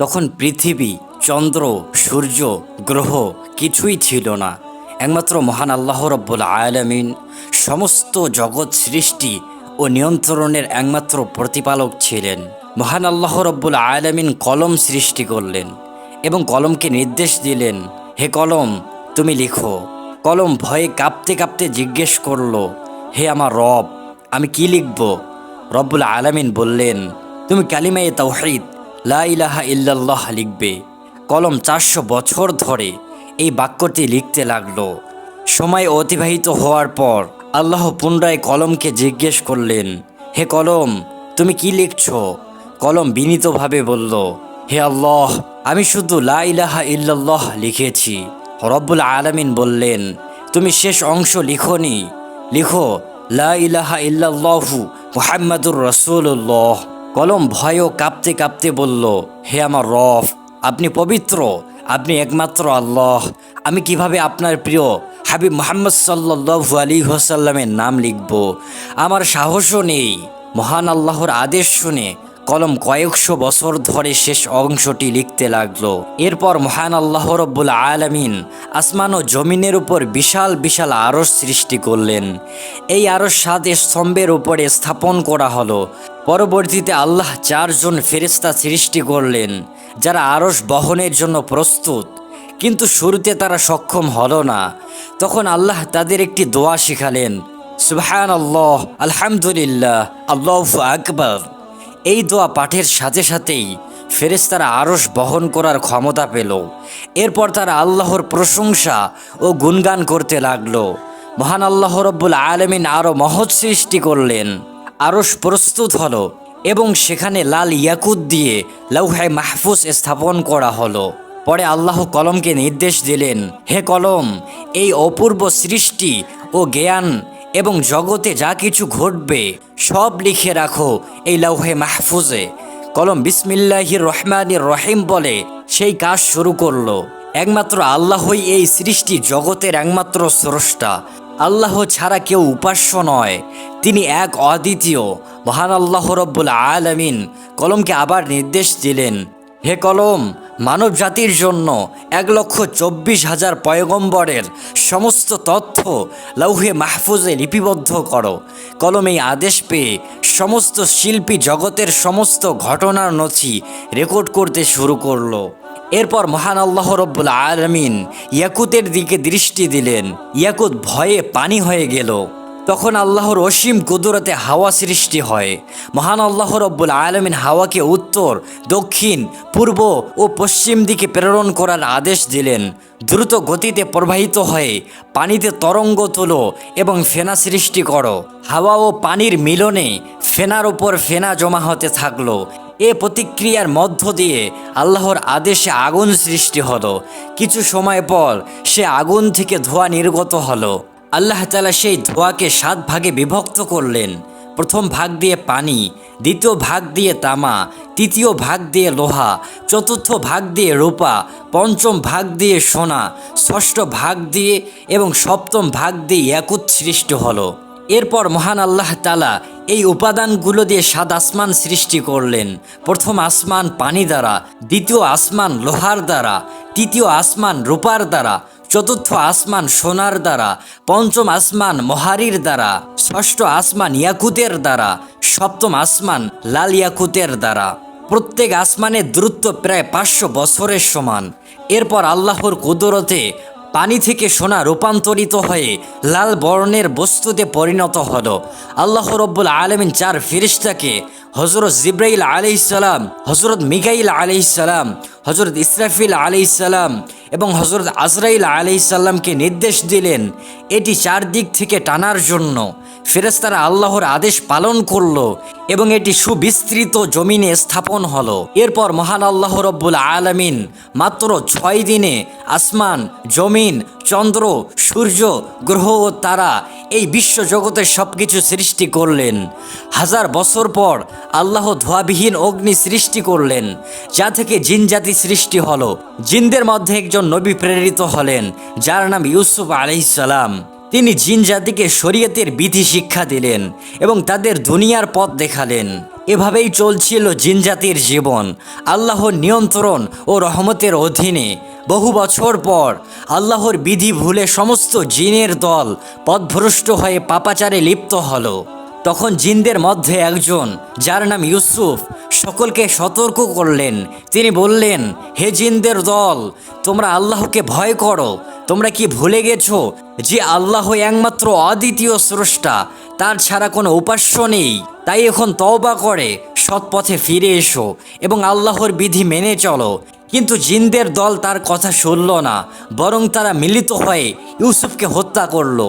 তখন পৃথিবী, চন্দ্র, সূর্য, গ্রহ কিছুই ছিল না। একমাত্র মহান আল্লাহ রব্বুল আয়ালামিন সমস্ত জগৎ সৃষ্টি ও নিয়ন্ত্রণের একমাত্র প্রতিপালক ছিলেন। মহান আল্লাহ রব্বুল আয়ালামিন কলম সৃষ্টি করলেন এবং কলমকে নির্দেশ দিলেন, হে কলম, তুমি লিখো। কলম ভয়ে কাঁপতে কাঁপতে জিজ্ঞেস করল, হে আমার রব, আমি কি লিখব? রব্বুল আলামিন বললেন, তুমি কালিমায়ে তাওহীদ লা ইলাহা ইল্লাল্লাহ লিখবে। কলম চারশো বছর ধরে এই বাক্যটি লিখতে লাগল। সময় অতিবাহিত হওয়ার পর আল্লাহ পুনরায় কলমকে জিজ্ঞেস করলেন, হে কলম, তুমি কি লিখছো? কলম বিনীতভাবে বলল, হে আল্লাহ, আমি শুধু লা ইলাহা ইল্লাল্লাহ লিখেছি। রব্বুল আলামিন বললেন, তুমি শেষ অংশ লিখনি। লিখো, লা ইলাহা ইল্লাল্লাহু মুহাম্মাদুর রাসূলুল্লাহ। কলম ভয় কাঁপতে কাঁপতে বলল, হে আমার রফ আপনি পবিত্র, আপনি একমাত্র আল্লাহ। আমি কীভাবে আপনার প্রিয় হাবিব মোহাম্মদ সাল্লু আলী হোসাল্লামের নাম লিখব? আমার সাহসও নেই। মহান আল্লাহর আদেশ শুনে কলম কয়েকশো বছর ধরে শেষ অংশটি লিখতে লাগল। এরপর মহান আল্লাহ রব্বুল আলামিন আসমান ও জমিনের উপর বিশাল বিশাল আরস সৃষ্টি করলেন। এই আরস সাত স্তম্ভের উপরে স্থাপন করা হলো। পরবর্তীতে আল্লাহ চারজন ফেরেস্তা সৃষ্টি করলেন, যারা আরস বহনের জন্য প্রস্তুত। কিন্তু শুরুতে তারা সক্ষম হলো না। তখন আল্লাহ তাদের একটি দোয়া শিখালেন সুবহান আল্লাহ আলহামদুলিল্লাহ, আল্লাহ আকবর। এই দোয়া পাঠের সাথে সাথেই ফেরেস্তারা আরস বহন করার ক্ষমতা পেল। এরপর তারা আল্লাহর প্রশংসা ও গুণগান করতে লাগল। মহান আল্লাহ রব্বুল আলমিন আরও মহৎ সৃষ্টি করলেন। আরস প্রস্তুত হলো এবং সেখানে লাল ইয়াকুত দিয়ে লৌহায় মাহফুজ স্থাপন করা হলো। পরে আল্লাহ কলমকে নির্দেশ দিলেন, হে কলম, এই অপূর্ব সৃষ্টি ও জ্ঞান এবং জগতে যা কিছু ঘটবে, সব লিখে রাখো এই লৌহে মাহফুজে। কলম বিসমিল্লাহির রহমানির রহিম বলে সেই কাজ শুরু করল। একমাত্র আল্লাহই এই সৃষ্টি জগতের একমাত্র স্রষ্টা। আল্লাহ ছাড়া কেউ উপাস্য নয়। তিনি এক অদ্বিতীয়, মহান আল্লাহ রব্বুল আলামিন কলমকে আবার নির্দেশ দিলেন। হে কলম মানব জাতির জন্য এক লক্ষ চব্বিশ হাজার পয়গম্বরের সমস্ত তথ্য লৌহে মাহফুজে লিপিবদ্ধ করো। কলম আদেশ পেয়ে সমস্ত শিল্পী জগতের সমস্ত ঘটনার নথি রেকর্ড করতে শুরু করল। এরপর মহান আল্লাহ রব্বুল আলমিন ইয়াকুতের দিকে দৃষ্টি দিলেন। ইয়াকুত ভয়ে পানি হয়ে গেল। তখন আল্লাহর অসীম কুদরতে হাওয়া সৃষ্টি হয়। মহান আল্লাহ রব্বুল আলমিন হাওয়াকে উত্তর, দক্ষিণ, পূর্ব ও পশ্চিম দিকে প্রেরণ করার আদেশ দিলেন। দ্রুত গতিতে প্রবাহিত হয়ে পানিতে তরঙ্গ তোলো এবং ফেনা সৃষ্টি করো। হাওয়া ও পানির মিলনে ফেনার ওপর ফেনা জমা হতে থাকল। এ প্রতিক্রিয়ার মধ্য দিয়ে আল্লাহর আদেশে আগুন সৃষ্টি হলো। কিছু সময় পর সে আগুন থেকে ধোঁয়া নির্গত হলো। আল্লাহ তালা সেই ধোঁয়াকে সাত ভাগে বিভক্ত করলেন। প্রথম ভাগ দিয়ে পানি, দ্বিতীয় ভাগ দিয়ে তামা, তৃতীয় ভাগ দিয়ে লোহা, চতুর্থ ভাগ দিয়ে রূপা, পঞ্চম ভাগ দিয়ে সোনা, ষষ্ঠ ভাগ দিয়ে এবং সপ্তম ভাগ দিয়ে ইয়াকুত সৃষ্টি হলো। এরপর মহান আল্লাহ তালা এই উপাদানগুলো দিয়ে সাত আসমান সৃষ্টি করলেন। প্রথম আসমান পানি দ্বারা, দ্বিতীয় আসমান লোহার দ্বারা, তৃতীয় আসমান রূপার দ্বারা চতুর্থ আসমান সোনার দ্বারা, পঞ্চম আসমান মহারির দ্বারা, ষষ্ঠ আসমান ইয়াকুতের দ্বারা, সপ্তম আসমান লাল ইয়াকুতের দ্বারা। প্রত্যেক আসমানের দূরত্ব প্রায় পাঁচশো বছরের সমান। এরপর আল্লাহর কুদরতে পানি থেকে সোনা রূপান্তরিত হয়ে লাল বর্ণের বস্তুতে পরিণত হলো। আল্লাহ রব্বুল আলমিন চার ফিরিস্তাকে হজরত জিব্রাইল আলাইসালাম হজরত মিকাইল আলাইসালাম হজরত ইসরাফিল আলাইসালাম এবং হজরত আজরাইল আলাইসাল্লামকে নির্দেশ দিলেন, এটি চারদিক থেকে টানার জন্য। ফেরেস্তারা আল্লাহর আদেশ পালন করল এবং এটি সুবিস্তৃত জমিনে স্থাপন হলো। এরপর মহান আল্লাহ রব্বুল আলামিন মাত্র ছয় দিনে আসমান, জমিন, চন্দ্র, সূর্য, গ্রহ ও তারা এই বিশ্ব জগতের সব কিছু সৃষ্টি করলেন। হাজার বছর পর আল্লাহ ধোয়াবিহীন অগ্নি সৃষ্টি করলেন, যা থেকে জিন জাতি সৃষ্টি হলো। জিনদের মধ্যে একজন নবী প্রেরিত হলেন, যার নাম ইউসুফ আলাইসালাম তিনি জিন জাতিকে শরীয়তের বিধি শিক্ষা দিলেন এবং তাদের দুনিয়ার পথ দেখালেন। এভাবেই চলছিল জিন জাতির জীবন। আল্লাহর নিয়ন্ত্রণ ও রহমতের অধীনে বহু বছর পর আল্লাহর বিধি ভুলে সমস্ত জিনের দল পথভ্রষ্ট হয়ে পাপাচারে লিপ্ত হলো। তখন জিনদের মধ্যে একজন, যার নাম ইউসুফ, সকলকে সতর্ক করলেন। তিনি বললেন, হে জিনদের দল, তোমরা আল্লাহকে ভয় করো। তোমরা কি ভুলে গেছো যে আল্লাহ একমাত্র অদ্বিতীয় স্রষ্টা? তার ছাড়া কোনো উপাস্য নেই। তাই এখন তওবা করে, সৎ পথে ফিরে এসো এবং আল্লাহর বিধি মেনে চলো। কিন্তু জিনদের দল তার কথা শুনল না, বরং তারা মিলিত হয়ে ইউসুফকে হত্যা করল।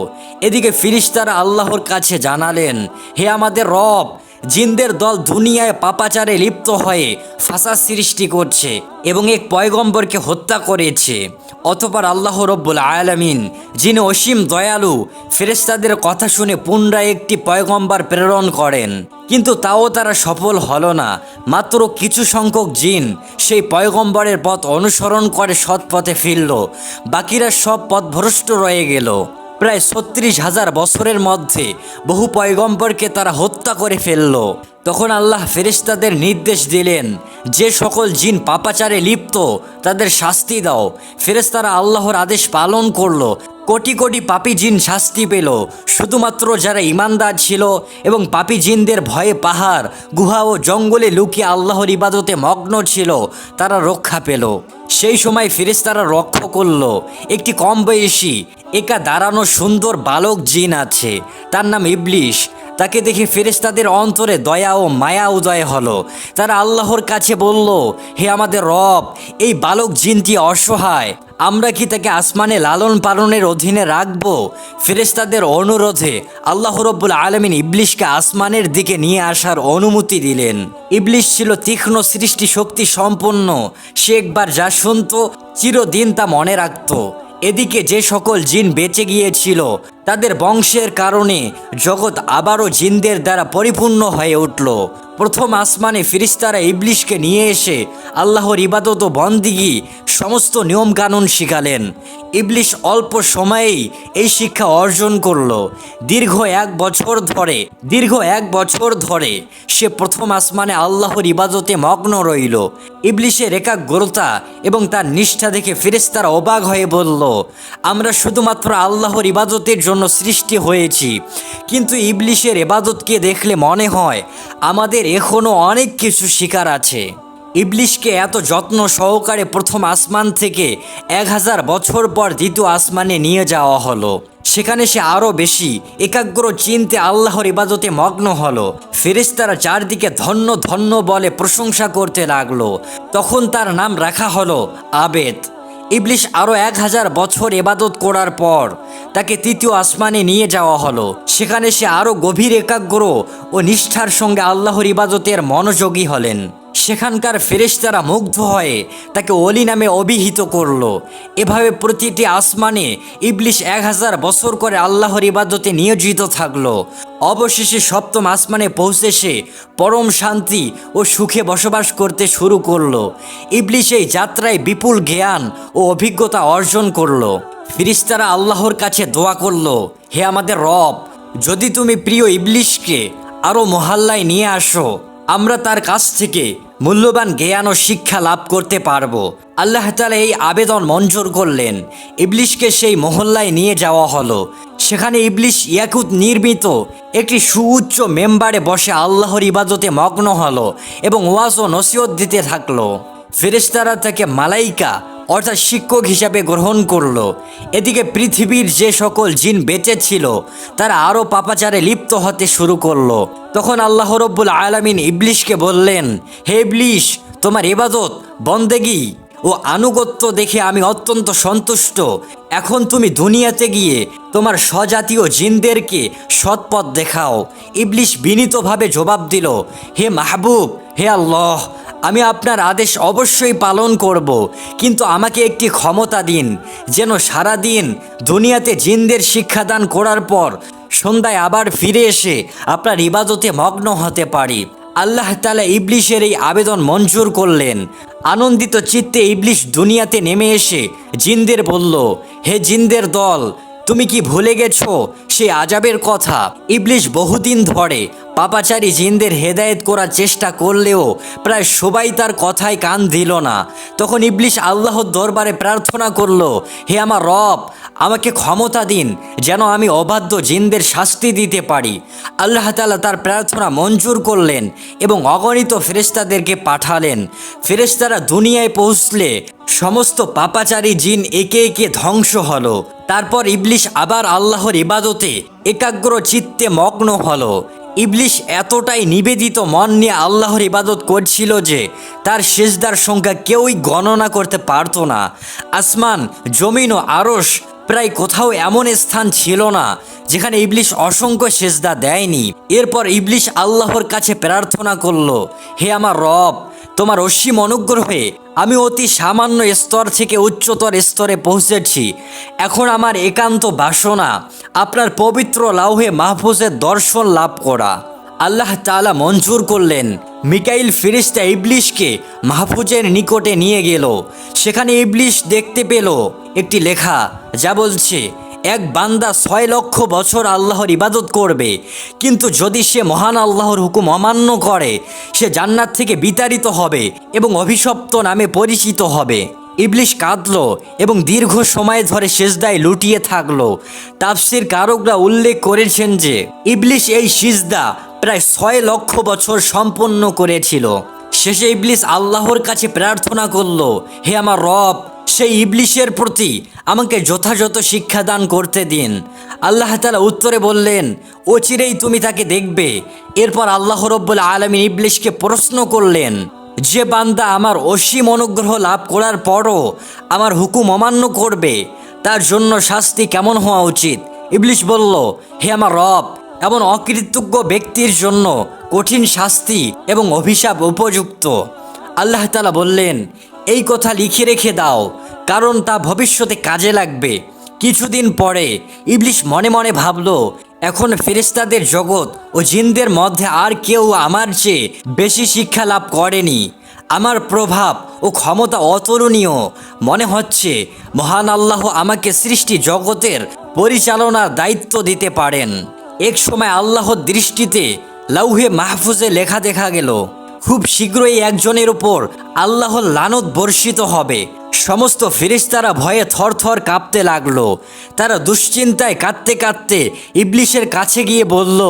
এদিকে ফিরিস্তারা আল্লাহর কাছে জানালেন, হে আমাদের রব জিনদের দল দুনিয়ায় পাপাচারে লিপ্ত হয়ে ফাঁসা সৃষ্টি করছে এবং এক পয়গম্বরকে হত্যা করেছে। অতপর আল্লাহ রব্বুল আয়ালামিন যিনি অসীম দয়ালু ফেরেস্তাদের কথা শুনে পুনরায় একটি পয়গম্বর প্রেরণ করেন। কিন্তু তাও তারা সফল হল না। মাত্র কিছু সংখ্যক জিন সেই পয়গম্বরের পথ অনুসরণ করে সৎ পথে ফিরল। বাকিরা সব পথ ভ্রষ্ট রয়ে গেল। প্রায় ছত্রিশ হাজার বছরের মধ্যে বহু পয়গম্বরকে তারা হত্যা করে ফেলল। তখন আল্লাহ ফেরেশতাদের নির্দেশ দিলেন, যে সকল জিন পাপাচারে লিপ্ত, তাদের শাস্তি দাও। ফেরেশতারা আল্লাহর আদেশ পালন করল। কোটি কোটি পাপি জিন শাস্তি পেল। শুধুমাত্র যারা ইমানদার ছিল এবং পাপি জিনদের ভয়ে পাহাড়, গুহা ও জঙ্গলে লুকিয়ে আল্লাহর ইবাদতে মগ্ন ছিল, তারা রক্ষা পেল। সেই সময় ফেরেশতারা রক্ষ করল, একটি কম বয়সী, একা দাঁড়ানো সুন্দর বালক জিন আছে, তার নাম ইবলিশ। তাকে দেখে ফেরেশতাদের অন্তরে দয়া ও মায়া উদয় হলো। তারা আল্লাহর কাছে বলল, হে আমাদের রব, এই বালক জিনটি অসহায়। আমরা কি তাকে আসমানে লালন পালনের অধীনে রাখব? ফেরেশতাদের অনুরোধে আল্লাহ রব্বুল আলমিন ইবলিশকে আসমানের দিকে নিয়ে আসার অনুমতি দিলেন। ইবলিশ ছিল তীক্ষ্ণ সৃষ্টি শক্তি সম্পন্ন। সে একবার যা শুনতো চিরদিন তা মনে রাখতো। এদিকে যে সকল জিন বেঁচে গিয়েছিল, তাদের বংশের কারণে জগৎ আবারও জিনদের দ্বারা পরিপূর্ণ হয়ে উঠল। প্রথম আসমানে ফিরিস্তারা ইবলিশকে নিয়ে এসে আল্লাহর ইবাদত ও বন্দিগি সমস্ত নিয়মকানুন শিখালেন। ইবলিশ অল্প সময়েই এই শিক্ষা অর্জন করল। দীর্ঘ এক বছর ধরে, দীর্ঘ এক বছর ধরে সে প্রথম আসমানে আল্লাহর ইবাদতে মগ্ন রইল। ইবলিশের একাগ্রতা এবং তার নিষ্ঠা দেখে ফেরেস্তারা অবাক হয়ে বলল, আমরা শুধুমাত্র আল্লাহর ইবাদতের জন্য সৃষ্টি হয়েছি। কিন্তু ইবলিশের এবাদতকে দেখলে মনে হয় আমাদের এখনও অনেক কিছু শিকার আছে। ইবলিশকে এত যত্ন সহকারে প্রথম আসমান থেকে এক হাজার বছর পর দ্বিতীয় আসমানে নিয়ে যাওয়া হলো। সেখানে সে আরও বেশি একাগ্র চিনতে আল্লাহর ইবাদতে মগ্ন হলো। ফেরেশতারা চারদিকে ধন্য ধন্য বলে প্রশংসা করতে লাগল। তখন তার নাম রাখা হলো আবেদ। ইবলিশ আরও এক হাজার বছর এবাদত করার পর তাকে তৃতীয় আসমানে নিয়ে যাওয়া হলো। সেখানে সে আরও গভীর একাগ্র ও নিষ্ঠার সঙ্গে আল্লাহর ইবাদতের মনোযোগী হলেন। সেখানকার ফেরেশতারা মুগ্ধ হয়ে তাকে অলি নামে অভিহিত করল। এভাবে প্রতিটি আসমানে ইবলিশ এক হাজার বছর করে আল্লাহর ইবাদতে নিয়োজিত থাকল। অবশেষে সপ্তম আসমানে পৌঁছে সে পরম শান্তি ও সুখে বসবাস করতে শুরু করল। ইবলিশ এই যাত্রায় বিপুল জ্ঞান ও অভিজ্ঞতা অর্জন করল। ফিরিস্তারা আল্লাহর কাছে দোয়া করল, হে আমাদের রব, যদি তুমি প্রিয় ইবলিশকে আরও মহাল্লায় নিয়ে আসো, আমরা তার কাছ থেকে মূল্যবান জ্ঞান ও শিক্ষা লাভ করতে পারব। আল্লাহ তালা এই আবেদন মঞ্জুর করলেন। ইবলিশকে সেই মহল্লায় নিয়ে যাওয়া হলো। সেখানে ইবলিশ ইয়াকুত নির্মিত একটি সুউচ্চ মেম্বারে বসে আল্লাহর ইবাদতে মগ্ন হলো এবং ওয়াজ ও নসিহত দিতে থাকল। ফেরেস্তারা তাকে মালাইকা অর্থাৎ শিক্ষক হিসাবে গ্রহণ করল। এদিকে পৃথিবীর যে সকল জিন বেঁচে ছিল, তারা আরও পাপাচারে লিপ্ত হতে শুরু করল। তখন আল্লাহ রব্বুল আলামিন ইবলিশকে বললেন, হে ইবলিশ, তোমার ইবাদত, বন্দেগি। ও আনুগত্য দেখে আমি অত্যন্ত সন্তুষ্ট। এখন তুমি দুনিয়াতে গিয়ে তোমার স্বজাতীয় জিনদেরকে সৎপথ দেখাও। ইবলিশ বিনীতভাবে জবাব দিল, হে মাহবুব, হে আল্লাহ, আমি আপনার আদেশ অবশ্যই পালন করব, কিন্তু আমাকে একটি ক্ষমতা দিন, যেন সারা দিন দুনিয়াতে জিনদের শিক্ষাদান করার পর সন্ধ্যায় আবার ফিরে এসে আপনার ইবাদতে মগ্ন হতে পারি। আল্লাহ তালা ইবলিশের এই আবেদন মঞ্জুর করলেন। আনন্দিত চিত্তে ইবলিশ দুনিয়াতে নেমে এসে জিনদের বলল, হে জিনদের দল, তুমি কি ভুলে গেছো? সে আজাবের কথা। ইবলিশ বহুদিন ধরে পাপাচারী জিনদের হেদায়েত করার চেষ্টা করলেও প্রায় সবাই তার কথায় কান দিল না। তখন ইবলিশ আল্লাহর দরবারে প্রার্থনা করল, হে আমার রব, আমাকে ক্ষমতা দিন, যেন আমি অবাধ্য জিনদের শাস্তি দিতে পারি। আল্লাহ তালা তার প্রার্থনা মঞ্জুর করলেন এবং অগণিত ফেরেশতাদেরকে পাঠালেন। ফেরেশতারা দুনিয়ায় পৌঁছলে সমস্ত পাপাচারী জিন একে একে ধ্বংস হলো। তারপর ইবলিশ আবার আল্লাহর ইবাদতে একাগ্র চিত্তে মগ্ন হলো। ইবলিশ এতটাই নিবেদিত মন নিয়ে আল্লাহর ইবাদত করছিল যে তার সেজদার সংখ্যা কেউই গণনা করতে পারত না। আসমান, জমিন ও আরস প্রায় কোথাও এমন স্থান ছিল না যেখানে ইবলিশ অসংখ্য শেষদা দেয়নি। এরপর ইবলিশ আল্লাহর কাছে প্রার্থনা করল, হে আমার রব তোমার অসীম অনুগ্রহে আমি অতি সামান্য স্তর থেকে উচ্চতর স্তরে পৌঁছেছি। এখন আমার একান্ত বাসনা, আপনার পবিত্র লাউহে মাহফুজের দর্শন লাভ করা। আল্লাহ তালা মঞ্জুর করলেন। মিকাইল ফিরিস্তা ইবলিশকে মাহফুজের নিকটে নিয়ে গেল। সেখানে ইবলিশ দেখতে পেল একটি লেখা, যা বলছে এক বান্দা ছয় লক্ষ বছর আল্লাহর ইবাদত করবে। কিন্তু যদি সে মহান আল্লাহর হুকুম অমান্য করে, সে জান্নাত থেকে বিতাড়িত হবে এবং অভিশপ্ত নামে পরিচিত হবে। ইবলিশ কাঁদলো এবং দীর্ঘ সময় ধরে সেজদায় লুটিয়ে থাকল। তাফসির কারকরা উল্লেখ করেছেন যে, ইবলিশ এই সিজদা প্রায় ছয় লক্ষ বছর সম্পন্ন করেছিল। শেষে ইবলিশ আল্লাহর কাছে প্রার্থনা করল, হে আমার রব সেই ইবলিশের প্রতি আমাকে যথাযথ শিক্ষাদান করতে দিন। আল্লাহ তালা উত্তরে বললেন, অচিরেই তুমি তাকে দেখবে। এরপর আল্লাহ রব্বুল আলমী ইবলিশকে প্রশ্ন করলেন, যে বান্দা আমার অসীম অনুগ্রহ লাভ করার পরও আমার হুকুম অমান্য করবে, তার জন্য শাস্তি কেমন হওয়া উচিত? ইবলিশ বলল, হে আমার রব, এমন অকৃতজ্ঞ ব্যক্তির জন্য কঠিন শাস্তি এবং অভিশাপ উপযুক্ত। আল্লাহ তালা বললেন এই কথা লিখে রেখে দাও, কারণ তা ভবিষ্যতে কাজে লাগবে। কিছুদিন পরে, ইবলিশ মনে মনে ভাবল, এখন ফেরেশতাদের জগৎ ও জিনদের মধ্যে আর কেউ আমার চেয়ে বেশি শিক্ষা লাভ করেনি। আমার প্রভাব ও ক্ষমতা অতুলনীয়। মনে হচ্ছে, মহান আল্লাহ আমাকে সৃষ্টি জগতের পরিচালনার দায়িত্ব দিতে পারেন। এক সময় আল্লাহর দৃষ্টিতে লাউহে মাহফুজে লেখা দেখা গেল। খুব শীঘ্রই একজনের উপর আল্লাহর লানত বর্ষিত হবে। সমস্ত ফেরিস্তারা ভয়ে থরথর কাঁপতে লাগল। তারা দুশ্চিন্তায় কাঁদতে কাঁদতে ইবলিশের কাছে গিয়ে বলল,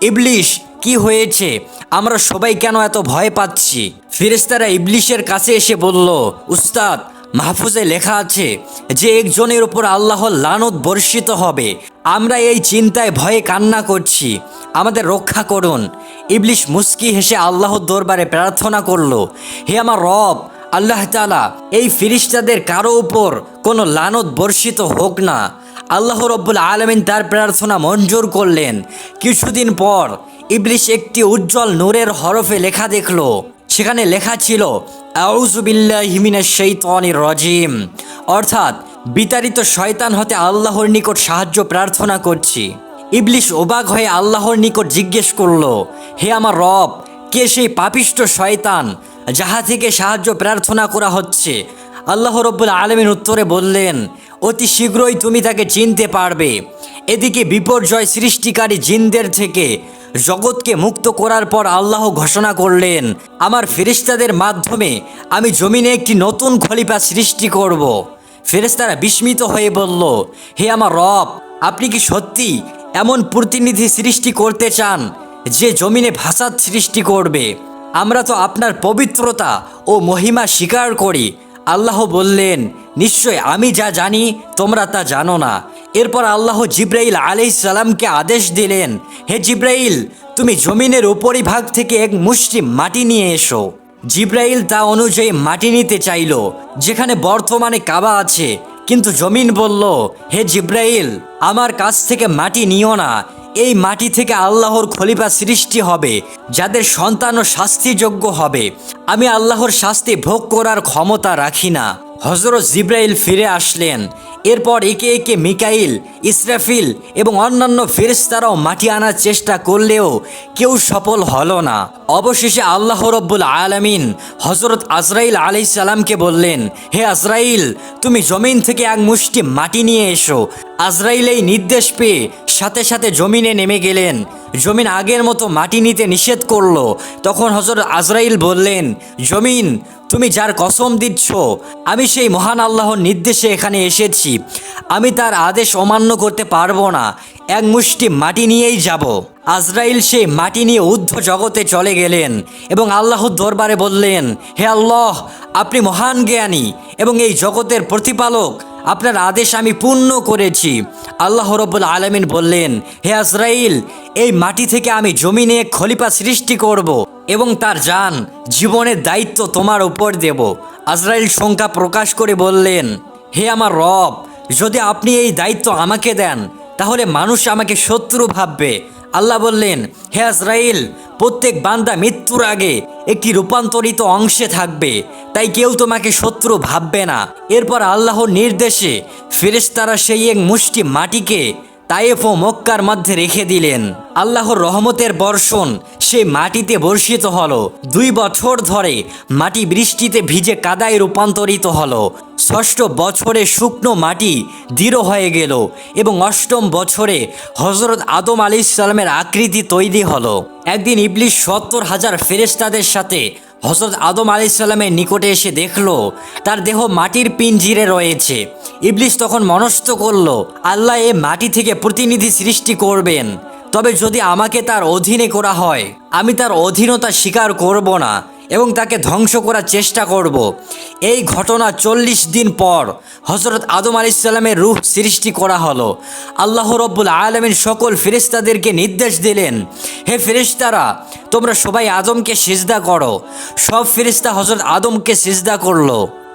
ইবলিশ, কি হয়েছে? আমরা সবাই কেন এত ভয় পাচ্ছি? ফেরেশতারা ইবলিশের কাছে এসে বলল, উস্তাদ মাহফুজে লেখা আছে যে একজনের উপর আল্লাহর লানত বর্ষিত হবে। আমরা এই চিন্তায় ভয়ে কান্না করছি। আমাদের রক্ষা করুন। ইবলিশ মুস্কি হেসে আল্লাহর দরবারে প্রার্থনা করল, হে আমার রব, আল্লাহ তালা এই ফিরিস্তাদের কারও উপর কোনো লানত বর্ষিত হোক না। আল্লাহ রব্বুল আলমিন তার প্রার্থনা মঞ্জুর করলেন। কিছুদিন পর ইবলিশ একটি উজ্জ্বল নূরের হরফে লেখা দেখল সেখানে লেখা ছিল রজিম। অর্থাৎ, বিতাড়িত শয়তান হতে আল্লাহর নিকট সাহায্য প্রার্থনা করছি। ইবলিশ অবাক হয়ে আল্লাহর নিকট জিজ্ঞেস করল, হে আমার রব, কে সেই পাপিষ্ট শয়তান যাহা থেকে সাহায্য প্রার্থনা করা হচ্ছে? আল্লাহ রব্বুল আলমিন উত্তরে বললেন, অতি শীঘ্রই তুমি তাকে চিনতে পারবে। এদিকে বিপর্যয় সৃষ্টিকারী জিনদের থেকে জগৎকে মুক্ত করার পর আল্লাহ ঘোষণা করলেন, আমার ফেরিস্তাদের মাধ্যমে আমি জমিনে একটি নতুন খলিফা সৃষ্টি করব। ফেরেস্তারা বিস্মিত হয়ে বলল, হে আমার রব, আপনি কি সত্যি এমন প্রতিনিধি সৃষ্টি করতে চান যে জমিনে ভাষাত সৃষ্টি করবে আমরা তো আপনার পবিত্রতা ও মহিমা স্বীকার করি আল্লাহ বললেন, নিশ্চয় আমি যা জানি, তোমরা তা জানো না। এরপর আল্লাহ জিব্রাইল সালামকে আদেশ দিলেন, হে জিব্রাইল, তুমি জমিনের উপরিভাগ থেকে এক মুষ্টি মাটি নিয়ে এসো। জিব্রাইল তা অনুযায়ী মাটি নিতে চাইল, যেখানে বর্তমানে কাবা আছে। কিন্তু জমিন বলল, হে জিব্রাইল, আমার কাছ থেকে মাটি নিও না এই মাটি থেকে আল্লাহর খলিফা সৃষ্টি হবে, যাদের সন্তান ও শাস্তিযোগ্য হবে। আমি আল্লাহর শাস্তি ভোগ করার ক্ষমতা রাখি না। হজরত জিব্রাইল ফিরে আসলেন। এরপর একে একে মিকাইল, ইসরাফিল এবং অন্যান্য ফেরেশতারাও মাটি আনার চেষ্টা করলেও কেউ সফল হল না। অবশেষে আল্লাহ রব্বুল আলামিন হজরত আজরাইল আলাই সালামকে বললেন, হে আজরাইল, তুমি জমিন থেকে এক মুষ্টি মাটি নিয়ে এসো। আজরাইল এই নির্দেশ পেয়ে সাথে সাথে জমিনে নেমে গেলেন। জমিন আগের মতো মাটি নিতে নিষেধ করল। তখন হজরত আজরাইল বললেন, জমিন, তুমি যার কসম দিচ্ছ, আমি সেই মহান আল্লাহর নির্দেশে এখানে এসেছি। আমি তার আদেশ অমান্য করতে পারব না। এক মুষ্টি মাটি নিয়েই যাব। আজরাইল সেই মাটি নিয়ে ঊর্ধ্ব জগতে চলে গেলেন এবং আল্লাহর দরবারে বললেন, হে আল্লাহ, আপনি মহান জ্ঞানী এবং এই জগতের প্রতিপালক। আপনার আদেশ আমি পূর্ণ করেছি। আল্লাহ রব্বুল আলমিন বললেন, হে আজরাইল, এই মাটি থেকে আমি জমিনে খলিফা সৃষ্টি করব এবং তার যান জীবনের দায়িত্ব তোমার উপর দেব। আজরাইল শঙ্কা প্রকাশ করে বললেন, হে আমার রব, যদি আপনি এই দায়িত্ব আমাকে দেন, তাহলে মানুষ আমাকে শত্রু ভাববে। আল্লাহ বললেন, হে আজরাইল, প্রত্যেক বান্দা মৃত্যুর আগে একটি রূপান্তরিত অংশে থাকবে, তাই কেউ তোমাকে শত্রু ভাববে না। এরপর আল্লাহর নির্দেশে ফেরেশতারা সেই এক মুষ্টি মাটিকে তায়েফ ও মক্কার মধ্যে রেখে দিলেন। আল্লাহর রহমতের বর্ষণ সে মাটিতে বর্ষিত হলো। দুই বছর ধরে মাটি বৃষ্টিতে ভিজে কাদায় রূপান্তরিত হলো। ষষ্ঠ বছরে শুকনো মাটি দৃঢ় হয়ে গেল এবং অষ্টম বছরে হজরত আদম আলী ইসলামের আকৃতি তৈরি হলো। একদিন ইবলিশ সত্তর হাজার ফেরেশতাদের সাথে হজরত আদম আলি সাল্লামের নিকটে এসে দেখল, তার দেহ মাটির পিঞ্জিরে রয়েছে। ইবলিস তখন মনস্থ করল, আল্লাহ এ মাটি থেকে প্রতিনিধি সৃষ্টি করবেন। তবে যদি আমাকে তার অধীনে করা হয়, আমি তার অধীনতা স্বীকার করব না। এবং তাকে ধ্বংস করার চেষ্টা করব। এই ঘটনা চল্লিশ দিন পর হজরত আদম আলি সাল্লামের রূহ সৃষ্টি করা হলো। আল্লাহ রব্বুল আলমিন সকল ফেরেশতাদেরকে নির্দেশ দিলেন, হে ফেরেশতারা, তোমরা সবাই আদমকে সিজদা করো। সব ফেরেশতা হজরত আদমকে সিজদা করল,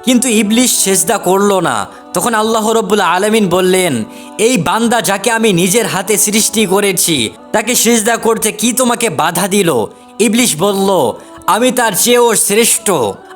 কিন্তু ইবলিশ সেজদা করল না। তখন আল্লাহ রব্বুল আলমিন বললেন, এই বান্দা যাকে আমি নিজের হাতে সৃষ্টি করেছি, তাকে সেজদা করতে কি তোমাকে বাধা দিল? ইবলিশ বলল আমি তার চেয়েও শ্রেষ্ঠ।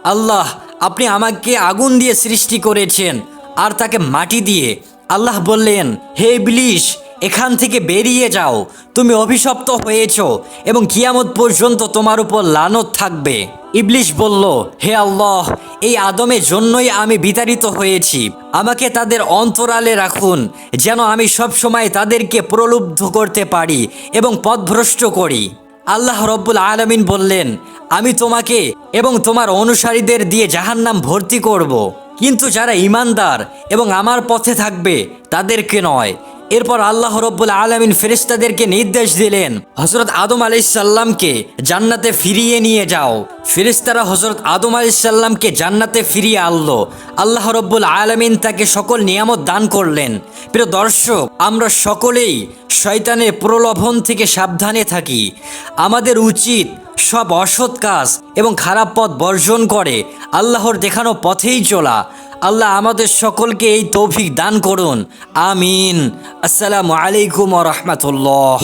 আল্লাহ, আপনি আমাকে আগুন দিয়ে সৃষ্টি করেছেন আর তাকে মাটি দিয়ে। আল্লাহ বললেন, হে ইবলিশ, এখান থেকে বেরিয়ে যাও। তুমি অভিশপ্ত হয়েছ এবং কিয়ামত পর্যন্ত তোমার উপর লানত থাকবে। ইবলিশ বলল, হে আল্লাহ, এই আদমের জন্যই আমি বিতাড়িত হয়েছি। আমাকে তাদের অন্তরালে রাখুন, যেন আমি সব সময় তাদেরকে প্রলুব্ধ করতে পারি এবং পথভ্রষ্ট করি। আল্লাহ রব্বুল আলমিন বললেন, আমি তোমাকে এবং তোমার অনুসারীদের দিয়ে জাহান্নাম ভর্তি করব। কিন্তু যারা ইমানদার এবং আমার পথে থাকবে, তাদেরকে নয় এরপর আল্লাহ রব্বুল আলমিন ফেরিস্তাদেরকে নির্দেশ দিলেন হজরত আদম আলাইসাল্লামকে জান্নাতে ফিরিয়ে নিয়ে যাও। ফেরিস্তারা হজরত আদম আলাইসাল্লামকে জান্নাতে ফিরিয়ে আনলো। আল্লাহ রব্বুল আলমিন তাকে সকল নিয়ামত দান করলেন। প্রিয় দর্শক, আমরা সকলেই শয়তানের প্রলোভন থেকে সাবধানে থাকি। আমাদের উচিত সব অসৎ কাজ এবং খারাপ পথ বর্জন করে, আল্লাহর দেখানো পথেই চলা। আল্লাহ আমাদের সকলকে এই তৌফিক দান করুন। আমিন। আসসালামু আলাইকুম রহমতুল্লাহ।